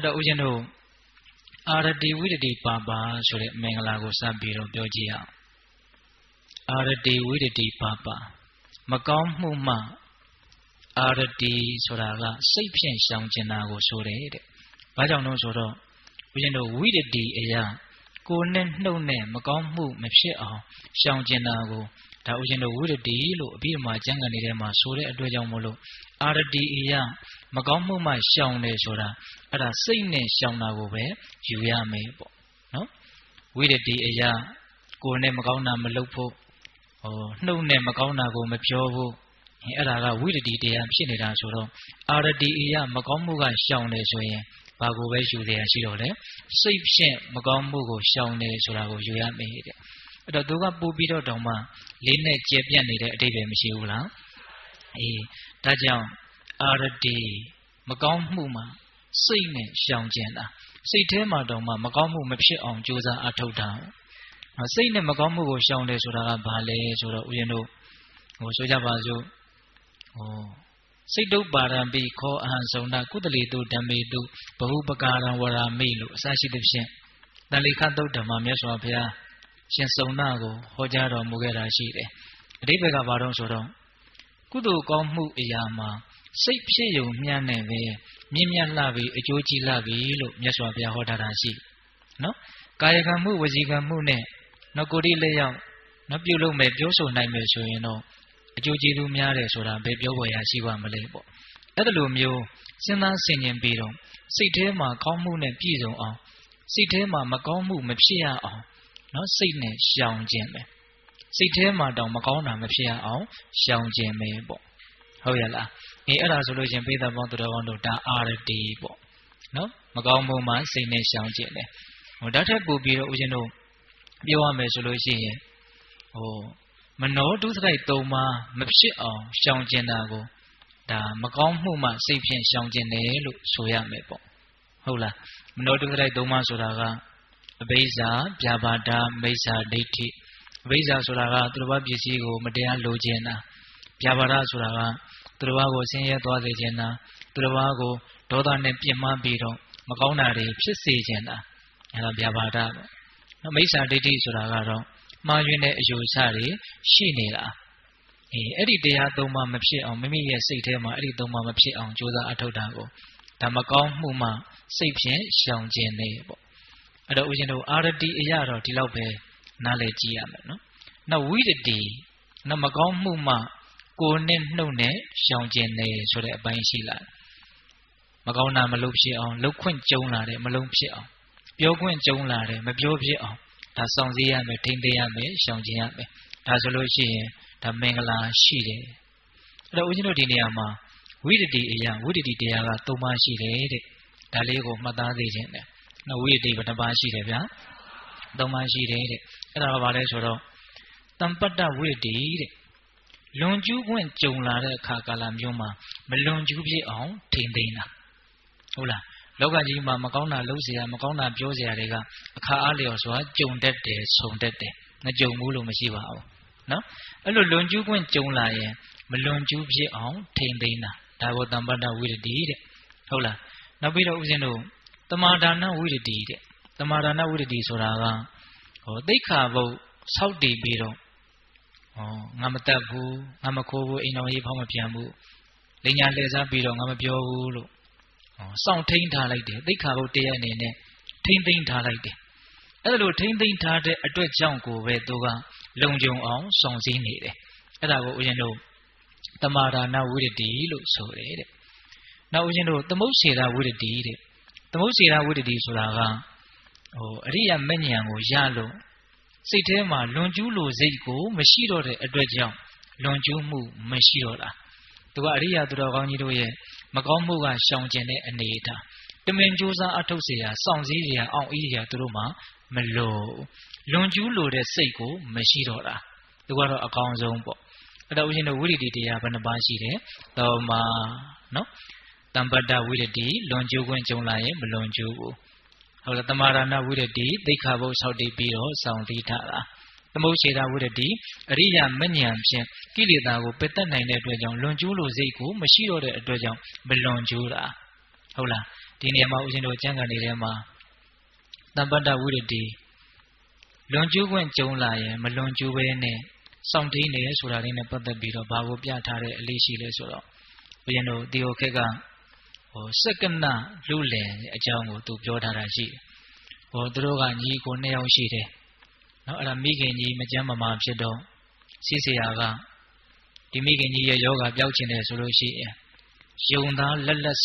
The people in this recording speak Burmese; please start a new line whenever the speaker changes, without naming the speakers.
အဲ့တော့ဦးဇင်းတို့အာရတိဝိတ္တိပါပါဆိုတဲ့မင်္ဂလာကိုစပြီးတော့ပြောကြည့်အောင်အာရတိဝိတ္တိပါပါမကောင်းမှုမှအာရတိဆိုတာကစိတ်ဖြင့်ရှောင်ကျင်တာကိုဆိုတယ်တဲ့။ဘာကြောင့်လို့ဆိုတော့ဦးဇင်းတို့ဝိတ္တိအရာကိုယ်နဲ့နှုတ်နဲ့မကောင်းမှုမဖြစ်အောင်ရှောင်ကျင်တာကိုဒါဥရှင်တို့ဝိရတိလို့အပြီးမှာကျမ်းဂန်နေတဲ့မှာဆိုတဲ့အတွက်ကြောင့်မို့လို့အာရတိအယ မကောင်းမှုမှရှောင်တယ်ဆိုတာအဲ့ဒါစိတ်နဲ့ရှောင်တာကိုပဲယူရမယ်ပေါ့နော်ဝိရတိအယကိုယ်နဲ့မကောင်းတာမလုပ်ဖို့ဟိုနှုတ်နဲ့မကောင်းတာကိုမပြောဖို့အဲ့ဒါကဝိရတိတရားဖြစ်နေတာဆိုတော့အာရတိအယမကောင်းမှုကရှောင်တယ်ဆိုရင်ဘာကိုပဲယူရရှိတော့လဲစိတ်ဖြင့်မကောင်းမှုကိုရှောင်တယ်ဆိုတာကိုယူရမယ်တဲ့အဲ့တော့သူကပူပြီးတော့တောင်မှလေးနဲ့ကျေပြတ်နေတဲ့အတိတ်ပဲမရှိဘူးလားအေးဒါကြောင့် အာရတိမကောင်းမှုမှာစိတ်နဲ့ရှောင်ကျင်တာစိတ်ထဲမှာတောင်မှမကောင်းမှုမဖြစ်အောင်ကြိုးစားအထောက်တာစိတ်နဲ့မကောင်းမှုကိုရှောင်တယ်ဆိုတာကဘာလဲဆိုတော့ဦးရင်တို့ဟိုဆိုကြပါစို့ဟိုစိတ်တုပါရံပိခောအဟံဆုံးနာကုသလေတုဓမ္မေတုဘဟုပကာရံဝရမိလို့အစရှိသဖြင့်တန်လိခတုတ်ဓမ္မမြတ်စွာဘုရားရှင်စုံနာကိုဟောကြားတော်မူခဲ့တာရှိတယ်။အတိပ္ပယ်ကဘာတော့ဆိုတော့ကုသိုလ်ကောင်းမှုအရာမှာ စိတ်ဖြစ်ယုံမြတ်နဲ့ပဲမြင့်မြတ်လှပြီအကျိုးကြီးလှပြီလို့မြတ်စွာဘုရားဟောထားတာရှိနော်ကာယကံမှုဝစီကံမှုနဲ့နော်ကိုယ်ဒီလက်ရောက်နော်ပြုလုပ်မယ်ပြောဆိုနိုင်မယ်ဆိုရင်တော့အကျိုးကျေးဇူးများတယ်ဆိုတာဘယ်ပြောပေါ်ရရှိပါမလဲပေါ့အဲ့ဒါလိုမျိုးစဉ်းစားဆင်ခြင်ပြီးတော့စိတ်ထဲမှာကောင်းမှုနဲ့ပြည့်စုံအောင်စိတ်ထဲမှာမကောင်းမှုမဖြစ်ရအောင်နော်စိတ်နဲ့ရှောင်ခြင်းပဲစိတ်ထဲမှာတောင်မကောင်းတာမဖြစ်ရအောင်ရှောင်ခြင်းပဲပေါ့ဟုတ်ရလား အေးအဲ့ဒါဆိုလို့ရှင်ပိဿပေါင်းသူတော်ကောင်းတို့ဒါအာရတီပေါ့နော်မကောင်းမှုမှစိတ်နဲ့ရှောင်ခြင်းတယ်ဟိုဓာတ်ထက်ပို့ပြီးတော့ဦးဇင်းတို့ပြောရမယ်ဆိုလို့ရှိရင်ဟိုမနောဒုစရိုက်၃ပါးမဖြစ်အောင်ရှောင်ကျင်တာကိုဒါမကောင်းမှုမှစိတ်ဖြင့်ရှောင်ကျင်တယ်လို့ဆိုရမယ်ပေါ့ဟုတ်လားမနောဒုစရိုက်၃ပါးဆိုတာကအဘိဇာပြာပါဒမိစ္ဆာဒိဋ္ဌိအဘိဇာဆိုတာကသူတော်ဘာပစ္စည်းကို မတရားလိုချင်တာပြာပါဒဆိုတာက သူတော်ဘာကိုဆင်းရဲသွားစေချင်တာသူတော်ဘာကိုဒေါသနဲ့ပြစ်မှားပြီးတော့မကောင်းတာတွေဖြစ်စေချင်တာအဲဒါပြာပါဒပေါ့နော်မိစ္ဆာဒိဋ္ဌိဆိုတာကတော့မှားယွင်းတဲ့အယူဆတွေရှိနေတာအေးအဲ့ဒီတရားသုံးပါမဖြစ်အောင်မိမိရဲ့စိတ်ထဲမှာအဲ့ဒီသုံးပါမဖြစ်အောင်ကြိုးစားအထောက်တာကိုဒါမကောင်းမှုမှစိတ်ဖြင့်ရှောင်ကျင်နေပေါ့အဲ့တော့ဦးဇင်းတို့အာရတိအရာတော့ဒီလောက်ပဲနားလည်ကြည့်ရမယ်နော်နောက်ဝိရတိနောက်မကောင်းမှုမှ ကိုယ်နဲ့နှုတ်နဲ့ရှောင်ကျင်နေဆိုတဲ့အပိုင်းရှိလာမကောင်းတာမလုပ်ဖြစ်အောင်လှုပ်ခွင့်ကြုံလာတယ်မလုံးဖြစ်အောင်ပြောခွင့်ကြုံလာတယ်မပြောဖြစ်အောင်ဒါစောင့်စည်းရမယ်ထိမ့်သိရမယ်ရှောင်ကျင်ရမယ်ဒါဆိုလို့ရှိရင်ဒါမင်္ဂလာရှိတယ်အဲ့တော့ဦးဇင်းတို့ဒီနေရာမှာဝိရတိအရာဝိရတိတရားက၃ပါးရှိတယ်တဲ့ဒါလေးကိုမှတ်သားသေးခြင်းတယ်နော်ဝိရတိဘယ်နှပါးရှိတယ်ဗျာ၃ပါးရှိတယ်တဲ့အဲ့ဒါကဘာလဲဆိုတော့တံပတ္တဝိရတိတဲ့ လွန်ကျူးခွင့်ကြုံလာတဲ့အခါကာလမျိုးမှာမလွန်ကျူးဖြစ်အောင်ထိမ့်သိမ်းတာဟုတ်လားလောကကြီးမှာမကောင်းတာလုပ်เสียမကောင်းတာပြောเสียတွေကအခါအားလျော်စွာကြုံတတ်တယ်ဆုံတတ်တယ်မကြုံဘူးလို့မရှိပါဘူးနော်အဲ့လိုလွန်ကျူးခွင့်ကြုံလာရင်မလွန်ကျူးဖြစ်အောင်ထိမ့်သိမ်းတာဒါကိုတမ္ပတ္တဝိရတိတဲ့ဟုတ်လားနောက်ပြီးတော့ဦးဇင်းတို့တမာဒါနဝိရတိတဲ့တမာဒါနဝိရတိဆိုတာကဟောသိခါဘုတ်ဆောက်တည်ပြီးတော့ ဟောငါမတက်ဘူးငါမခိုးဘူးအိမ်တော်ရေးဖောင်းမပြန်ဘူးလင်ညာလှည့်စားပြီးတော့ငါမပြောဘူးလို့စောင့်ထိန်ထားလိုက်တယ်သိခါဘုတ်တရားအနေနဲ့ထိန်သိမ်းထားလိုက်တယ်အဲ့လိုထိန်သိမ်းထားတဲ့အတွက်ကြောင့်ကိုပဲသူကလုံခြုံအောင်ဆောင်စည်းနေတယ်အဲ့ဒါကိုဦးဇင်းတို့တမာဒါနဝိရတိလို့ဆိုတယ်တဲ့နောက်ဦးဇင်းတို့သမုတ်စေတာဝိရတိတဲ့သမုတ်စေတာဝိတ္တိဆိုတာကဟိုအရိယာမဉ္ဇဉ်ကိုရလို့ စိတ်ထဲမှာလွန်ကျူးလို့စိတ်ကို မရှိတော့တဲ့အတွက်ကြောင့်လွန်ကျူးမှုမရှိတော့တာသူကအရိယာသူတော်ကောင်းကြီးတို့ရဲ့မကောင်းမှုကရှောင်ကျင်တဲ့အနေအထားတမင်ကြိုးစားအထုတ်เสียစောင့်စည်းเสียအောင်အေးเสียသူတို့မှမလို့လွန်ကျူးလို့တဲ့စိတ်ကိုမရှိတော့တာသူကတော့အကောင်းဆုံးပေါ့အဲ့တော့ဦးရှင်တို့ဝိရိတိတရားဘယ်နှပါရှိတယ်သောမာနော်တမ္ပတ္တဝိရတိလွန်ကျူးခွင့်ကြုံလာရင်မလွန်ကျူးဘူး ဟုတ်လားတမာရဏဝိရတိသိခါဘုဆောက်တည်ပြီးတော့စောင့်တည်ထားတာသမုတ်စေတာဝိရတိအရိယာမဉ္ဇဉ်ဖြင့်ကိလေသာကိုပယ်တတ်နိုင်တဲ့အတွက်ကြောင့်လွန်ကျူးလို့စိတ်ကိုမရှိတော့တဲ့အတွက်ကြောင့်မလွန်ကျူးတာဟုတ်လားဒီနေရာမှာဦးဇင်းတို့ကျမ်းဂန်တွေထဲမှာတမ္ပတ္တဝိရတိလွန်ကျူးခွင့်ကြုံလာရင်မလွန်ကျူးဘဲနဲ့စောင့်တီးနေဆိုတာလေးနဲ့ပတ်သက်ပြီးတော့ဘာကိုပြထားတဲ့အလေးရှိလဲဆိုတော့ဘုရင်တို့ဒီဟိုခက်က ဟိုစက္ကနလူလင်အကြောင်းကိုသူပြောထားတာရှိတယ်ဟိုသူတို့ကညီကိုနှစ်ယောက်ရှိတယ်နော်အဲ့ဒါမိခင်ကြီးမကြမ်းမမာဖြစ်တော့စီးစရာကဒီမိခင်ကြီးရဲ့ယောဂပျောက်ခြင်းတယ်ဆိုလို့ရှိရင်ယုံသားလက်လက်